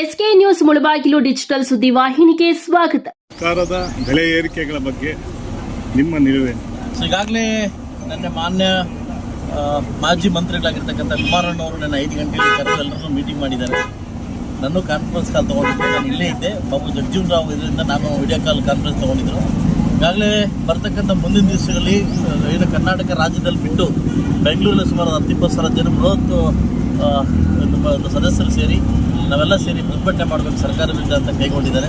SK news Mulbagal digital ಸುದ್ದಿ ವಾಹಿನಿಗೆ ಸ್ವಾಗತ. ಸರ್ಕಾರದ ಬೆಲೆ ಏರಿಕೆಗಳ ಬಗ್ಗೆ ನಿಮ್ಮ ನಿಲುವೇನು ಸೊ ಈಗಾಗಲೇ ನನ್ನ ಮಾನ್ಯ ಮಾಜಿ ಮಂತ್ರಿಗಳಾಗಿರ್ತಕ್ಕಂಥ ಕುಮಾರಣ್ಣವರು ನನ್ನ ಐದು ಗಂಟೆಗೆ ಕರೆದು ಮೀಟಿಂಗ್ ಮಾಡಿದ್ದಾರೆ. ನಾನು ಕಾನ್ಫರೆನ್ಸ್ ಕಾಲ್ ತೊಗೊಂಡಿದ್ದೆ. ನಾನು ಇಲ್ಲೇ ಇದ್ದೆ. ಬಾಬು ಜಗಜೀವನ್ ರಾವ್ ಇದರಿಂದ ನಾನು ವಿಡಿಯೋ ಕಾಲ್ ಕಾನ್ಫರೆನ್ಸ್ ತೊಗೊಂಡಿದ್ದರು ಈಗಾಗಲೇ ಬರ್ತಕ್ಕಂಥ ಮುಂದಿನ ದಿವಸಗಳಲ್ಲಿ ಏನು ಕರ್ನಾಟಕ ರಾಜ್ಯದಲ್ಲಿ ಬಿಟ್ಟು ಬೆಂಗಳೂರಲ್ಲಿ ಸುಮಾರು ಹತ್ತು ಇಪ್ಪತ್ತು ಸಾವಿರ ಜನ ಬೃಹತ್ ನಮ್ಮ ಒಂದು ಸದಸ್ಯರು ಸೇರಿ ನಾವೆಲ್ಲ ಸೇರಿ ಪ್ರತಿಭಟನೆ ಮಾಡಬೇಕು ಸರ್ಕಾರ ವಿರುದ್ಧ ಅಂತ ಕೈಗೊಂಡಿದ್ದಾರೆ.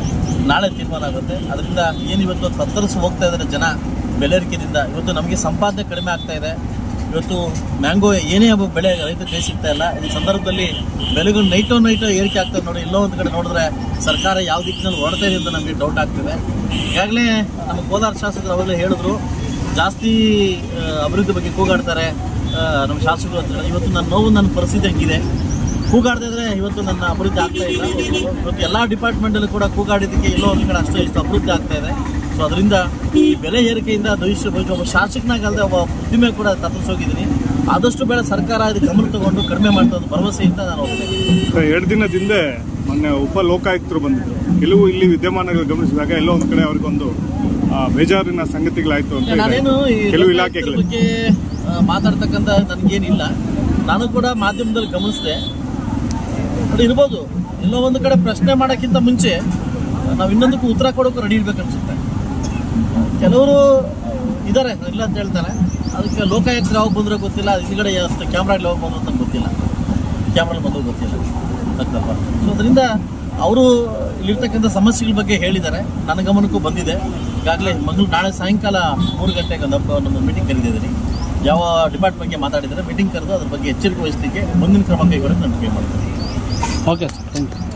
ನಾಳೆ ತೀರ್ಮಾನ ಆಗುತ್ತೆ. ಅದರಿಂದ ಏನು ಇವತ್ತು ತತ್ತರಿಸಿ ಹೋಗ್ತಾ ಇದ್ದಾರೆ ಜನ ಬೆಲೆ ಏರಿಕೆಯಿಂದ ಇವತ್ತು ನಮಗೆ ಸಂಪಾದನೆ ಕಡಿಮೆ ಆಗ್ತಾ ಇದೆ. ಇವತ್ತು ಮ್ಯಾಂಗೋ ಏನೇ ಬೆಳೆ ರೈತ ಕೈ ಸಿಗ್ತಾ ಈ ಸಂದರ್ಭದಲ್ಲಿ ಬೆಲೆಗಳು ನೈಟೋ ನೈಟೋ ಏರಿಕೆ ಆಗ್ತದೆ ನೋಡಿ. ಇಲ್ಲೋ ಒಂದು ಕಡೆ ನೋಡಿದ್ರೆ ಸರ್ಕಾರ ಯಾವ ದಿಕ್ಕಿನಲ್ಲಿ ಹೊರಡ್ತಾ ಇದೆ ಅಂತ ನಮಗೆ ಡೌಟ್ ಆಗ್ತಿದೆ. ಈಗಾಗಲೇ ನಮ್ಮ ಕೋಲಾರ ಶಾಸಕರು ಅವಾಗಲೇ ಹೇಳಿದ್ರು, ಜಾಸ್ತಿ ಅಭಿವೃದ್ಧಿ ಬಗ್ಗೆ ಕೂಗಾಡ್ತಾರೆ. ನಮ್ಮ ಶಾಸಕರು ಅಂತ ಇವತ್ತು ನನ್ನ ನೋವು, ನನ್ನ ಪರಿಸ್ಥಿತಿ ಹೆಂಗಿದೆ. ಕೂಗಾಡ್ತಾ ಇದ್ರೆ ಇವತ್ತು ನನ್ನ ಅಭಿವೃದ್ಧಿ ಆಗ್ತಾ ಇಲ್ಲ. ಇವತ್ತು ಎಲ್ಲ ಡಿಪಾರ್ಟ್ಮೆಂಟಲ್ಲೂ ಕೂಡ ಕೂಗಾಡಿದ್ದಕ್ಕೆ ಎಲ್ಲೋ ಒಂದು ಕಡೆ ಅಷ್ಟು ಇಷ್ಟು ಅಭಿವೃದ್ಧಿ ಆಗ್ತಾ ಇದೆ. ಸೊ ಅದರಿಂದ ಈ ಬೆಲೆ ಏರಿಕೆಯಿಂದ ಭವಿಷ್ಯ ಒಬ್ಬ ಶಾಸಕನಾಗಲ್ಲದೆ ಒಬ್ಬ ಉದ್ದಿಮೆ ಕೂಡ ತಪ್ಪಿಸೋಗಿದ್ದೀನಿ ಆದಷ್ಟು ಬೇಡ ಸರ್ಕಾರ ಇದು ಗಮನ ತಗೊಂಡು ಕಡಿಮೆ ಮಾಡ್ತಾ ಭರವಸೆಯಿಂದ ನಾನು ಹೋಗ್ತೇನೆ ಎರಡು ದಿನದ ಹಿಂದೆ ಮೊನ್ನೆ ಉಪ ಲೋಕಾಯುಕ್ತರು ಬಂದಿದ್ದರು ಕೆಲವು ಇಲ್ಲಿ ವಿದ್ಯಮಾನಗಳು ಗಮನಿಸಿದಾಗ ಎಲ್ಲೋ ಒಂದು ಕಡೆ ಅವ್ರಿಗೊಂದು ಬೇಜಾರಿನ ಸಂಗತಿಗಳಾಯ್ತು ಅಂತ ಕೆಲವು ಇಲಾಖೆಗಳ ಬಗ್ಗೆ ಮಾತಾಡ್ತಕ್ಕಂಥ ನನಗೇನಿಲ್ಲ. ನಾನು ಕೂಡ ಮಾಧ್ಯಮದಲ್ಲಿ ಗಮನಿಸಿದೆ. ಅದು ಇರ್ಬೋದು. ಎಲ್ಲೋ ಒಂದು ಕಡೆ ಪ್ರಶ್ನೆ ಮಾಡೋಕ್ಕಿಂತ ಮುಂಚೆ ನಾವು ಇನ್ನೊಂದಕ್ಕೂ ಉತ್ತರ ಕೊಡೋಕೆ ರೆಡಿ ಇರ್ಬೇಕು ಅನ್ಸುತ್ತೆ. ಕೆಲವರು ಇದ್ದಾರೆ ಇಲ್ಲ ಅಂತ ಹೇಳ್ತಾರೆ. ಅದಕ್ಕೆ ಲೋಕಾಯುಕ್ತ ಯಾವಾಗ ಬಂದರೆ ಗೊತ್ತಿಲ್ಲ ಹಿಂದ್ಗಡೆ ಅಷ್ಟು ಕ್ಯಾಮ್ರಾ ಯಾವಾಗ ಬಂದ್ರು ಅಂತ ಗೊತ್ತಿಲ್ಲ. ಕ್ಯಾಮ್ರಾ ಬಂದು ಗೊತ್ತಿಲ್ಲ. ಗೊತ್ತಲ್ವಾ ಸೊ ಅದರಿಂದ ಅವರು ಇಲ್ಲಿರ್ತಕ್ಕಂಥ ಸಮಸ್ಯೆಗಳ ಬಗ್ಗೆ ಹೇಳಿದ್ದಾರೆ. ನನ್ನ ಗಮನಕ್ಕೂ ಬಂದಿದೆ. ಈಗಾಗಲೇ ಮಗಳು ನಾಳೆ ಸಾಯಂಕಾಲ ಮೂರು ಗಂಟೆಗೆ ಒಂದು ನಮ್ಮ ಮೀಟಿಂಗ್ ಕರೆದಿದ್ದೀನಿ ಯಾವ ಡಿಪಾರ್ಟ್ ಬಗ್ಗೆ ಮಾತಾಡಿದರೆ ಮೀಟಿಂಗ್ ಕರೆದು ಅದ್ರ ಬಗ್ಗೆ ಎಚ್ಚರಿಕೆ ವಹಿಸಲಿಕ್ಕೆ ಮುಂದಿನ ಕ್ರಮ ಕೈಗೊಳ್ಳಲು ನಾನು ಮಾಡ್ತೀನಿ. Okay sir thank you